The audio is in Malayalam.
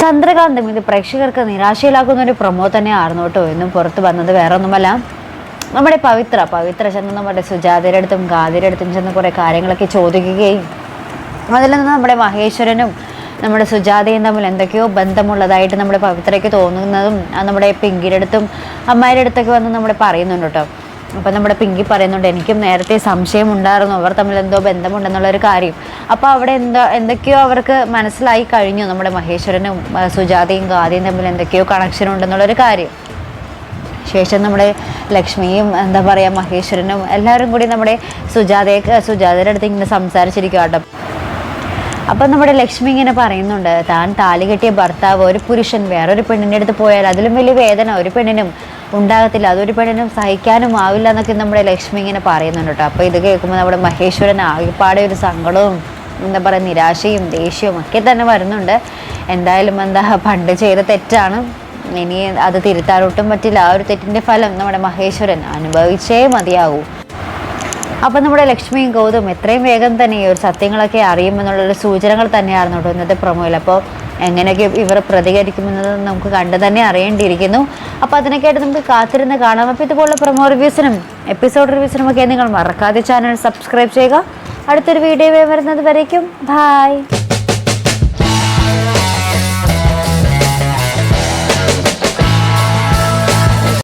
ചന്ദ്രകാന്തം ഇത് പ്രേക്ഷകർക്ക് നിരാശയിലാക്കുന്ന ഒരു പ്രൊമോ തന്നെയായിരുന്നു കേട്ടോ. എന്നും പുറത്ത് വന്നത്. വേറെ ഒന്നുമല്ല നമ്മുടെ പവിത്ര പവിത്ര ചെന്ന് നമ്മുടെ സുജാതയുടെ അടുത്തും ഗാദിയുടെ അടുത്തും ചെന്ന് കുറേ കാര്യങ്ങളൊക്കെ ചോദിക്കുകയും അതിൽ നിന്ന് നമ്മുടെ മഹേശ്വരനും നമ്മുടെ സുജാതയും തമ്മിൽ എന്തൊക്കെയോ ബന്ധമുള്ളതായിട്ട് നമ്മുടെ പവിത്രയ്ക്ക് തോന്നുന്നതും നമ്മുടെ പിങ്കിയുടെ അടുത്തും അമ്മായിയുടെ അടുത്തൊക്കെ വന്ന് നമ്മുടെ പറയുന്നുണ്ട് കേട്ടോ. അപ്പം നമ്മുടെ പിങ്കി പറയുന്നുണ്ട് എനിക്കും നേരത്തെ സംശയം ഉണ്ടായിരുന്നു. അവർ തമ്മിൽ എന്തോ ബന്ധമുണ്ടെന്നുള്ളൊരു കാര്യം. അപ്പോൾ അവിടെ എന്തോ എന്തൊക്കെയോ അവർക്ക് മനസ്സിലായി കഴിഞ്ഞു. നമ്മുടെ മഹേശ്വരനും സുജാതയും ഗാദിയും തമ്മിൽ എന്തൊക്കെയോ കണക്ഷൻ ഉണ്ടെന്നുള്ളൊരു കാര്യം. ശേഷം നമ്മുടെ ലക്ഷ്മിയും എന്താ പറയുക മഹേശ്വരനും എല്ലാവരും കൂടി നമ്മുടെ സുജാതയെ സുജാതയുടെ അടുത്ത് ഇങ്ങനെ സംസാരിച്ചിരിക്കും കേട്ടോ. അപ്പം നമ്മുടെ ലക്ഷ്മി ഇങ്ങനെ പറയുന്നുണ്ട് താൻ താലി കെട്ടിയ ഭർത്താവ് ഒരു പുരുഷൻ വേറൊരു പെണ്ണിന്റെ അടുത്ത് പോയാൽ അതിലും വലിയ വേദന ഒരു പെണ്ണിനും. ഉണ്ടാകത്തില്ല. അതൊരു പെണ്ണിനും സഹിക്കാനും ആവില്ല എന്നൊക്കെ നമ്മുടെ ലക്ഷ്മി ഇങ്ങനെ പറയുന്നുണ്ട് കേട്ടോ. അപ്പോൾ ഇത് കേൾക്കുമ്പോൾ നമ്മുടെ മഹേശ്വരൻ ആകെപ്പാടെ ഒരു സങ്കടവും എന്താ പറയുക നിരാശയും ദേഷ്യവും ഒക്കെ തന്നെ വരുന്നുണ്ട്. എന്തായാലും എന്താ പണ്ട് ചെയ്ത തെറ്റാണ്. ഇനി അത് തിരുത്താനൊട്ടും പറ്റില്ല. ആ ഒരു തെറ്റിന്റെ ഫലം നമ്മുടെ മഹേശ്വരൻ അനുഭവിച്ചേ മതിയാകൂ അപ്പം നമ്മുടെ ലക്ഷ്മിയും ഗൗതം എത്രയും വേഗം തന്നെ ഈ ഒരു സത്യങ്ങളൊക്കെ അറിയുമെന്നുള്ളൊരു സൂചനകൾ തന്നെയായിരുന്നു കേട്ടോ ഇന്നത്തെ പ്രൊമോയിൽ അപ്പോൾ എങ്ങനെയൊക്കെ ഇവർ പ്രതികരിക്കുമെന്നത് നമുക്ക് കണ്ടു തന്നെ അറിയേണ്ടിയിരിക്കുന്നു. അപ്പോൾ അതിനൊക്കെയായിട്ട് നമുക്ക് കാത്തിരുന്ന് കാണാം. അപ്പോൾ ഇതുപോലുള്ള പ്രൊമോ റിവ്യൂസിനും എപ്പിസോഡ് റിവ്യൂസിനും ഒക്കെ നിങ്ങൾ മറക്കാതെ ചാനൽ സബ്സ്ക്രൈബ് ചെയ്യുക. അടുത്തൊരു വീഡിയോ വരുന്നത് വരയ്ക്കും ബായ്